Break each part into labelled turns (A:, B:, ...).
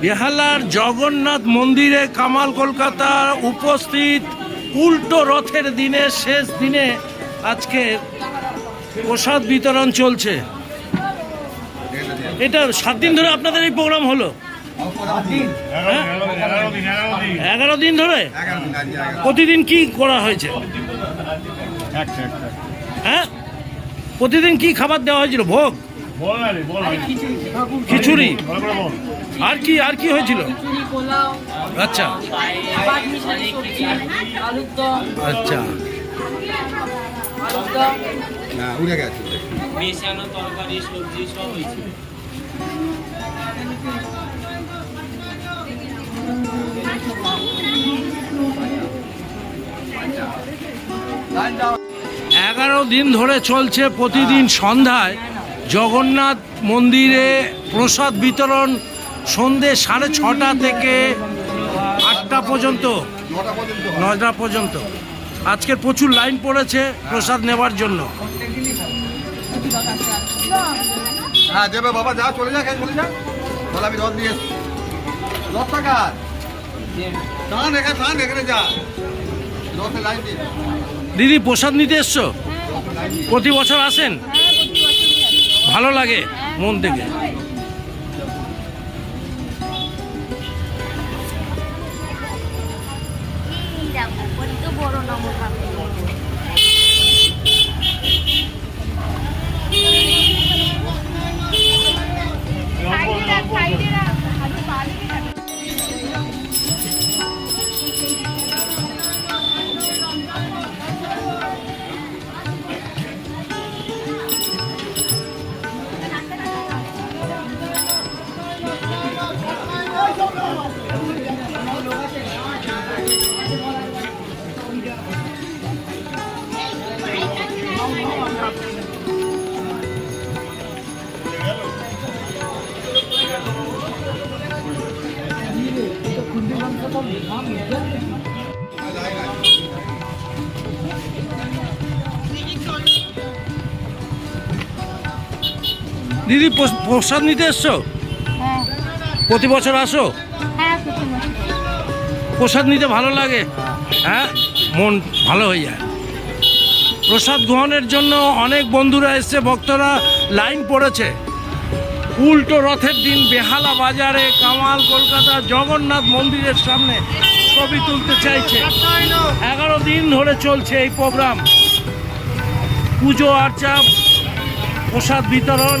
A: বেহালার জগন্নাথ মন্দিরে কামাল কলকাতার উপস্থিত উল্টো রথের দিনে শেষ দিনে আজকে প্রসাদ বিতরণ চলছে। এটা সাত দিন ধরে আপনাদের এই প্রোগ্রাম হলো?
B: এগারো দিন, এগারো দিন,
A: ধরে? প্রতিদিন কি করা হয়েছে। হ্যাঁ? প্রতিদিন কি খাবার দেওয়া হয়েছিল? ভোগ। খিচুড়ি। আর কি আর কি হয়েছিল? আচ্ছা। আচ্ছা।
C: আলুর
D: উড়ে গেছে।
E: মেশানো তরকারি সবজি সব হয়েছে
A: এগারো দিন ধরে চলছে প্রতিদিন সন্ধ্যায় জগন্নাথ মন্দিরে প্রসাদ বিতরণ সন্ধে সাড়ে ছটা থেকে আটটা পর্যন্ত
D: নটা পর্যন্ত।
A: আজকের প্রচুর লাইন পড়েছে প্রসাদ নেবার জন্য।
D: হ্যাঁ দেবে বাবা, যা চলে যা চলে যা। রথ দিয়ে রথ টান এখানে টান এখানে যা। রথে লাইন দিয়ে।
A: দিদি প্রসাদ নিতে এসছো? প্রতি বছর আসেন? ভালো লাগে মন থেকে।
F: বড় নমকা
A: দিদি প্রসাদ নিতে এসছো?
F: হ্যাঁ।
A: প্রতি বছর আসো?
F: হ্যাঁ।
A: প্রসাদ নিতে ভালো লাগে? হ্যাঁ? মন ভালো হয়ে যায়। প্রসাদ গ্রহণের জন্য অনেক বন্ধুরা এসছে ভক্তরা লাইন পড়েছে। উল্টো রথের দিন বেহালা বাজারে, কামাল কলকাতা, জগন্নাথ মন্দিরের সামনে ছবি তুলতে চাইছে। এগারো দিন ধরে চলছে এই প্রোগ্রাম। পুজো আর্চা, প্রসাদ বিতরণ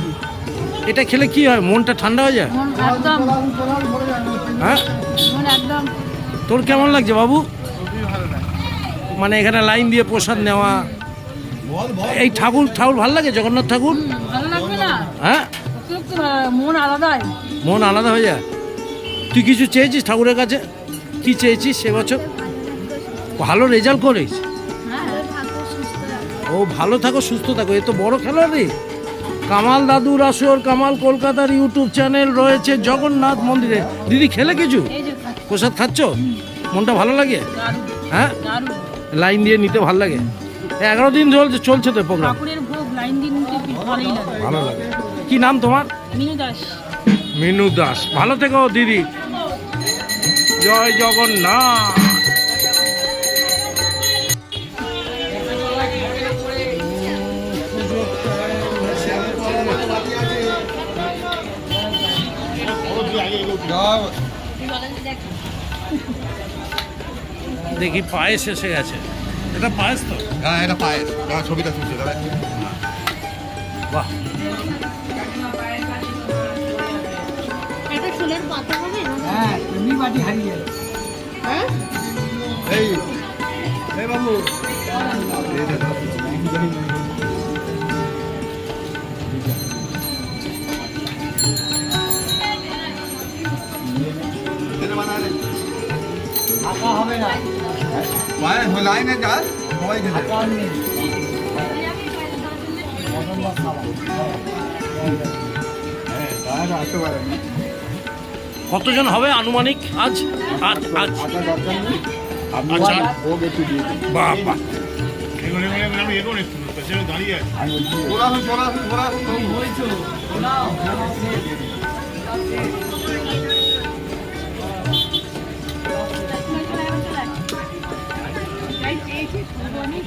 A: এটা খেলে কি হয়? মনটা ঠান্ডা হয়ে যায়? হ্যাঁ? তোর কেমন লাগছে বাবু? মানে এখানে লাইন দিয়ে প্রসাদ নেওয়া। এই ঠাকুর ঠাকুর ভালো লাগে? জগন্নাথ ঠাকুর? হ্যাঁ?
C: মন আলাদাই।
A: মন আলাদা হয়ে যায়। তুই কিছু চেয়েছিস ঠাকুরের কাছে? কি চেয়েছিস সে বছর? ভালো রেজাল্ট করিস।
C: হ্যাঁ
A: ও ভালো থাকো সুস্থ থাকো। এ তো বড় খেলোয়াড় কামাল দাদুর আসর কামাল কলকাতার ইউটিউব চ্যানেল রয়েছে জগন্নাথ মন্দিরে। দিদি খেলে কিছু? প্রসাদ খাচ্ছ? মনটা ভালো লাগে? হ্যাঁ? লাইন দিয়ে নিতে ভালো লাগে। এগারো দিন চলছে চলছে তো প্রোগ্রাম ভালো লাগে। কি নাম তোমার?
C: মিনু দাস।
A: মিনু দাস। ভালো থেকো দিদি। জয় জগন্নাথ। দেখি পায়েস এসে গেছে। এটা পায়েস তো?
D: হ্যাঁ এটা পায়েস। হ্যাঁ ছবিটা তুলছে দাদা
A: বাহ।
F: একটা ফুলের পাতা হবে
D: এই এই বাবু। লাইনে সবাই খেতে। হ্যাঁ আসতে পারেন
A: কতজন হবে আনুমানিক আজ? আজ আজ। আচ্ছা
B: একটু পেছনে দাঁড়িয়ে আছি
D: চলে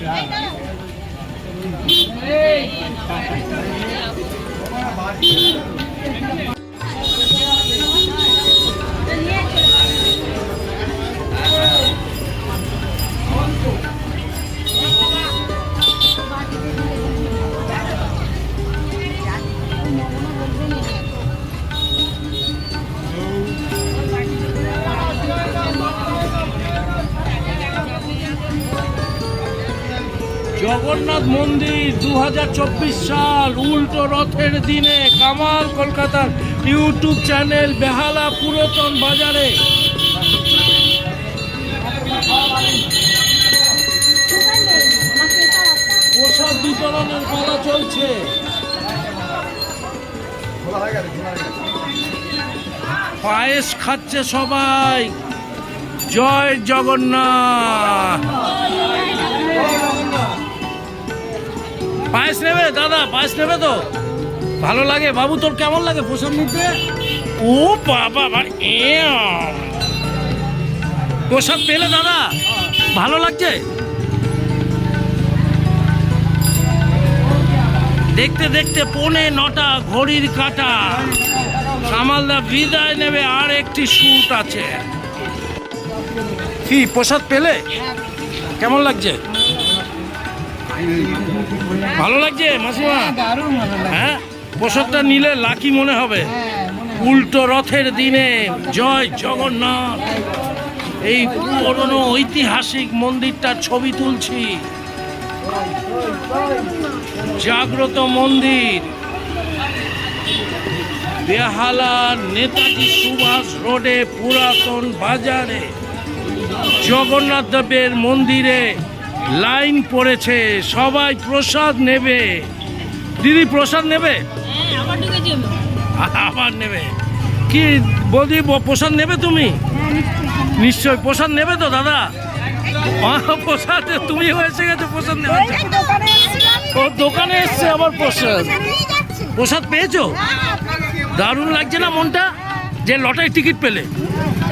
A: জগন্নাথ মন্দির দু হাজার চব্বিশ সাল উল্টো রথের দিনে কামাল কলকাতার ইউটিউব চ্যানেল বেহালা পুরাতন বাজারে। প্রসাদ বিতরণের পালা চলছে। পায়েস খাচ্ছে সবাই। জয় জগন্নাথ। পায়েস নেবে? দাদা, পায়েস নেবে তো। ভালো লাগে। বাবু, তোর কেমন লাগে প্রসাদ নিতে ও বাবা। প্রসাদ পেলে দাদা, ভালো লাগছে? দেখতে দেখতে পৌনে নটা, ঘড়ির কাটা। কামালদা বিদায় নেবে, আর একটি শুট আছে। কি, প্রসাদ পেলে? কেমন লাগছে? ভালো লাগছে, মাসিমা? হ্যাঁ? প্রসাদটা নিলে লাকি মনে হবে। উল্টো রথের দিনে জয় জগন্নাথ। এই পুরনো ঐতিহাসিক মন্দিরটার ছবি তুলছি। জাগ্রত মন্দির। বেহালা নেতাজি সুভাষ রোডে পুরাতন বাজারে। জগন্নাথ দেবের মন্দিরে লাইন পড়েছে সবাই প্রসাদ নেবে। দিদি প্রসাদ নেবে?
C: হ্যাঁ আবার
A: নেবে। কি বৌদি প্রসাদ নেবে তুমি? নিশ্চয় প্রসাদ নেবে তো দাদা? প্রসাদ তুমি হয়েছে গেছে প্রসাদ নেবে ও দোকানে এসছে আবার প্রসাদ। প্রসাদ পেয়েছ? দারুণ লাগছে না মনটা? যে লটারি টিকিট পেলে।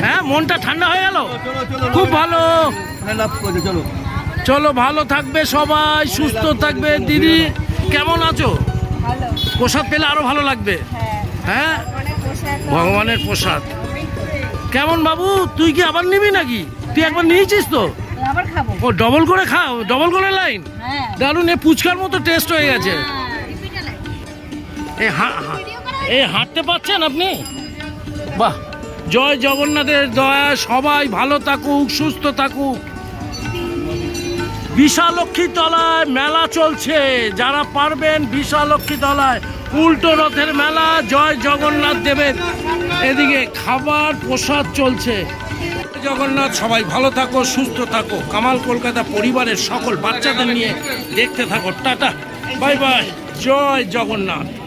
A: হ্যাঁ মনটা ঠান্ডা হয়ে গেল? খুব ভালো।
D: লাভ চলো।
A: চলো ভালো থাকবে সবাই সুস্থ থাকবে। দিদি কেমন আছো? প্রসাদ পেলে আরও ভালো লাগবে। হ্যাঁ। ভগবানের প্রসাদ। কেমন বাবু? তুই কি আবার নিবি নাকি? তুই একবার নিয়েছিস তো? ও ডবল করে খাও ডবল করে লাইন দারুণ এ ফুচকার মতো টেস্ট হয়ে গেছে। এই হাঁটতে পারছেন আপনি? বাহ। জয় জগন্নাথের দয়া সবাই ভালো থাকুক সুস্থ থাকুক। বিশালক্ষী তলায় মেলা চলছে। যারা পারবেন বিশালক্ষী তলায়। উল্টো রথের মেলা, জয় জগন্নাথ দেবের। এদিকে খাবার, প্রসাদ চলছে। জগন্নাথ, সবাই ভালো থাকো, সুস্থ থাকো। কামাল কলকাতা পরিবারের সকল বাচ্চাদের নিয়ে দেখতে থাকো। টাটা। Bye bye. জয় জগন্নাথ।